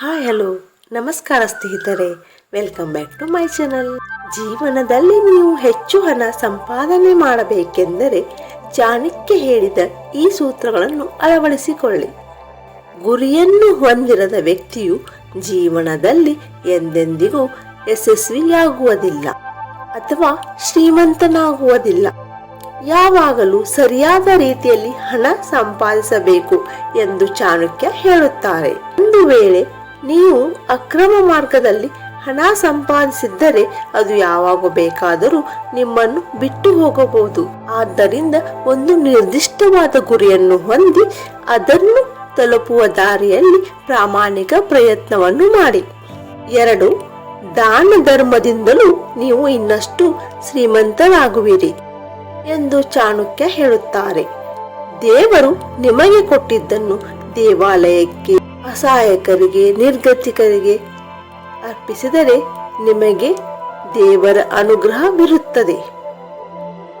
Hi, hello. ನಮಸ್ಕಾರ ಸ್ನೇಹಿತರೆ. Welcome back to my channel ಜೀವನದಲ್ಲಿ ನೀವು ಹೆಚ್ಚು ಹಣ ಸಂಪಾದನೆ ಮಾಡಬೇಕೆಂದರೆ ಚಾಣಕ್ಯ ಹೇಳಿದ ಈ ಸೂತ್ರಗಳನ್ನು ಅಳವಡಿಸಿಕೊಳ್ಳಿ. ಗುರಿಯನ್ನು ಹೊಂದಿರದ ವ್ಯಕ್ತಿಯು ಜೀವನದಲ್ಲಿ ಎಂದೆಂದಿಗೂ ಯಶಸ್ವಿಯಾಗುವುದಿಲ್ಲ ಅಥವಾ ಶ್ರೀಮಂತನಾಗುವುದಿಲ್ಲ. ಯಾವಾಗಲೂ ಸರಿಯಾದ ರೀತಿಯಲ್ಲಿ ಹಣ ಸಂಪಾದಿಸಬೇಕು ಎಂದು ಚಾಣಕ್ಯ ಹೇಳುತ್ತಾರೆ. ಒಂದು ವೇಳೆ ನೀವು ಅಕ್ರಮ ಮಾರ್ಗದಲ್ಲಿ ಹಣ ಸಂಪಾದಿಸಿದ್ದರೆ ಅದು ಯಾವಾಗ ಬೇಕಾದರೂ ನಿಮ್ಮನ್ನು ಬಿಟ್ಟು ಹೋಗಬಹುದು. ಆದ್ದರಿಂದ ಒಂದು ನಿರ್ದಿಷ್ಟವಾದ ಗುರಿಯನ್ನು ಹೊಂದಿ ಅದನ್ನು ತಲುಪುವ ದಾರಿಯಲ್ಲಿ ಪ್ರಾಮಾಣಿಕ ಪ್ರಯತ್ನವನ್ನು ಮಾಡಿ. ಎರಡು, ದಾನ ಧರ್ಮದಿಂದಲೂ ನೀವು ಇನ್ನಷ್ಟು ಶ್ರೀಮಂತರಾಗುವಿರಿ ಎಂದು ಚಾಣಕ್ಯ ಹೇಳುತ್ತಾರೆ. ದೇವರು ನಿಮಗೆ ಕೊಟ್ಟಿದ್ದನ್ನು ದೇವಾಲಯಕ್ಕೆ ಅಸಹಾಯಕರಿಗೆ, ನಿರ್ಗತಿಕರಿಗೆ ಅರ್ಪಿಸಿದರೆ ನಿಮಗೆ ದೇವರ ಅನುಗ್ರಹವಿರುತ್ತದೆ.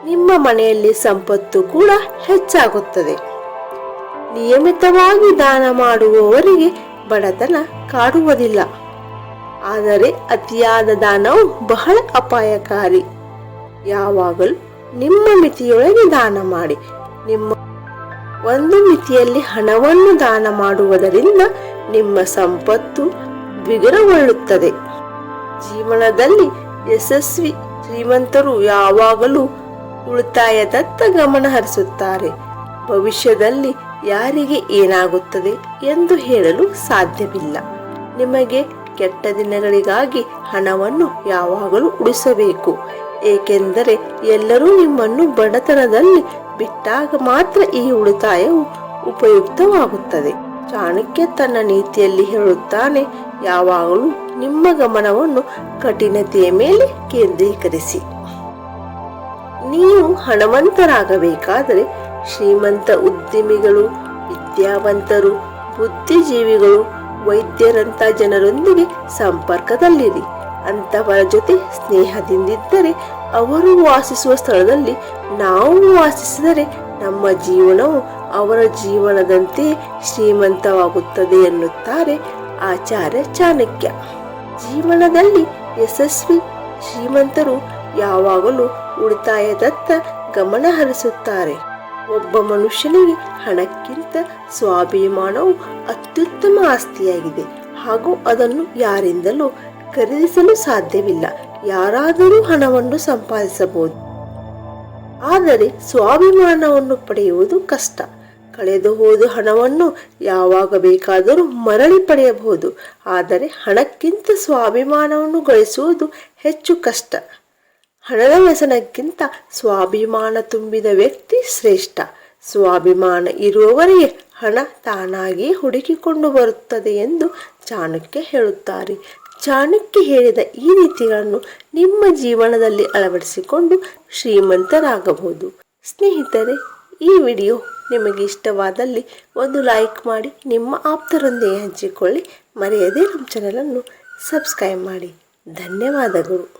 ನಿಮ್ಮ ಮನೆಯಲ್ಲಿ ಸಂಪತ್ತು ಕೂಡ ಹೆಚ್ಚಾಗುತ್ತದೆ. ನಿಯಮಿತವಾಗಿ ದಾನ ಮಾಡುವವರಿಗೆ ಬಡತನ ಕಾಡುವುದಿಲ್ಲ. ಆದರೆ ಅತಿಯಾದ ದಾನವು ಬಹಳ ಅಪಾಯಕಾರಿ. ಯಾವಾಗಲೂ ನಿಮ್ಮ ಮಿತಿಯೊಳಗೆ ದಾನ ಮಾಡಿ. ನಿಮ್ಮ ಒಂದು ಮಿತಿಯಲ್ಲಿ ಹಣವನ್ನು ದಾನ ಮಾಡುವುದರಿಂದ ನಿಮ್ಮ ಸಂಪತ್ತು ಬಿಗುರಗೊಳ್ಳುತ್ತದೆ. ಜೀವನದಲ್ಲಿ ಯಶಸ್ವಿ ಶ್ರೀಮಂತರು ಯಾವಾಗಲೂ ಉಳಿತಾಯದತ್ತ ಗಮನ ಹರಿಸುತ್ತಾರೆ. ಭವಿಷ್ಯದಲ್ಲಿ ಯಾರಿಗೆ ಏನಾಗುತ್ತದೆ ಎಂದು ಹೇಳಲು ಸಾಧ್ಯವಿಲ್ಲ. ನಿಮಗೆ ಕೆಟ್ಟ ದಿನಗಳಿಗಾಗಿ ಹಣವನ್ನು ಯಾವಾಗಲೂ ಉಳಿಸಬೇಕು. ಏಕೆಂದರೆ ಎಲ್ಲರೂ ನಿಮ್ಮನ್ನು ಬಡತನದಲ್ಲಿ ಬಿಟ್ಟಾಗ ಮಾತ್ರ ಈ ಉಳಿತಾಯವು ಉಪಯುಕ್ತವಾಗುತ್ತದೆ. ಚಾಣಕ್ಯ ತನ್ನ ನೀತಿಯಲ್ಲಿ ಹೇಳುತ್ತಾನೆ, ಯಾವಾಗಲೂ ನಿಮ್ಮ ಗಮನವನ್ನು ಕಠಿಣತೆಯ ಮೇಲೆ ಕೇಂದ್ರೀಕರಿಸಿ. ನೀವು ಹಣವಂತರಾಗಬೇಕಾದರೆ ಶ್ರೀಮಂತ ಉದ್ಯಮಿಗಳು, ವಿದ್ಯಾವಂತರು, ಬುದ್ಧಿಜೀವಿಗಳು ವೈದ್ಯರಂತ ಜನರೊಂದಿಗೆ ಸಂಪರ್ಕದಲ್ಲಿರಿ. ಅಂತವರ ಜೊತೆ ಸ್ನೇಹದಿಂದಿದ್ದರೆ ಅವರು ವಾಸಿಸುವ ಸ್ಥಳದಲ್ಲಿ ನಾವು ವಾಸಿಸಿದರೆ ನಮ್ಮ ಜೀವನವು ಅವರ ಜೀವನದಂತೆ ಶ್ರೀಮಂತವಾಗುತ್ತದೆ ಎನ್ನುತ್ತಾರೆ ಆಚಾರ್ಯ ಚಾಣಕ್ಯ. ಜೀವನದಲ್ಲಿ ಯಶಸ್ವಿ ಶ್ರೀಮಂತರು ಯಾವಾಗಲೂ ಉಳಿತಾಯದತ್ತ ಗಮನ ಹರಿಸುತ್ತಾರೆ. ಒಬ್ಬ ಮನುಷ್ಯನಿಗೆ ಹಣಕ್ಕಿಂತ ಸ್ವಾಭಿಮಾನವು ಅತ್ಯುತ್ತಮ ಆಸ್ತಿಯಾಗಿದೆ ಹಾಗೂ ಅದನ್ನು ಯಾರಿಂದಲೂ ಖರೀದಿಸಲು ಸಾಧ್ಯವಿಲ್ಲ. ಯಾರಾದರೂ ಹಣವನ್ನು ಸಂಪಾದಿಸಬಹುದು. ಆದರೆ ಸ್ವಾಭಿಮಾನವನ್ನು ಪಡೆಯುವುದು ಕಷ್ಟ. ಕಳೆದು ಹೋದ ಹಣವನ್ನು ಯಾವಾಗ ಬೇಕಾದರೂ ಮರಳಿ ಪಡೆಯಬಹುದು. ಆದರೆ ಹಣಕ್ಕಿಂತ ಸ್ವಾಭಿಮಾನವನ್ನು ಗಳಿಸುವುದು ಹೆಚ್ಚು ಕಷ್ಟ. ಹಣದ ವ್ಯಸನಕ್ಕಿಂತ ಸ್ವಾಭಿಮಾನ ತುಂಬಿದ ವ್ಯಕ್ತಿ ಶ್ರೇಷ್ಠ. ಸ್ವಾಭಿಮಾನ ಇರುವವರಿಗೆ ಹಣ ತಾನಾಗಿಯೇ ಹುಡುಕಿಕೊಂಡು ಬರುತ್ತದೆ ಎಂದು ಚಾಣಕ್ಯ ಹೇಳುತ್ತಾರೆ. ಚಾಣಕ್ಯ ಹೇಳಿದ ಈ ರೀತಿಗಳನ್ನು ನಿಮ್ಮ ಜೀವನದಲ್ಲಿ ಅಳವಡಿಸಿಕೊಂಡು ಶ್ರೀಮಂತರಾಗಬಹುದು. ಸ್ನೇಹಿತರೆ, ಈ ವಿಡಿಯೋ ನಿಮಗೆ ಇಷ್ಟವಾದಲ್ಲಿ ಒಂದು ಲೈಕ್ ಮಾಡಿ, ನಿಮ್ಮ ಆಪ್ತರೊಂದಿಗೆ ಹಂಚಿಕೊಳ್ಳಿ. ಮರೆಯದೇ ನಮ್ಮ ಚಾನಲನ್ನು ಸಬ್ಸ್ಕ್ರೈಬ್ ಮಾಡಿ. ಧನ್ಯವಾದಗಳು.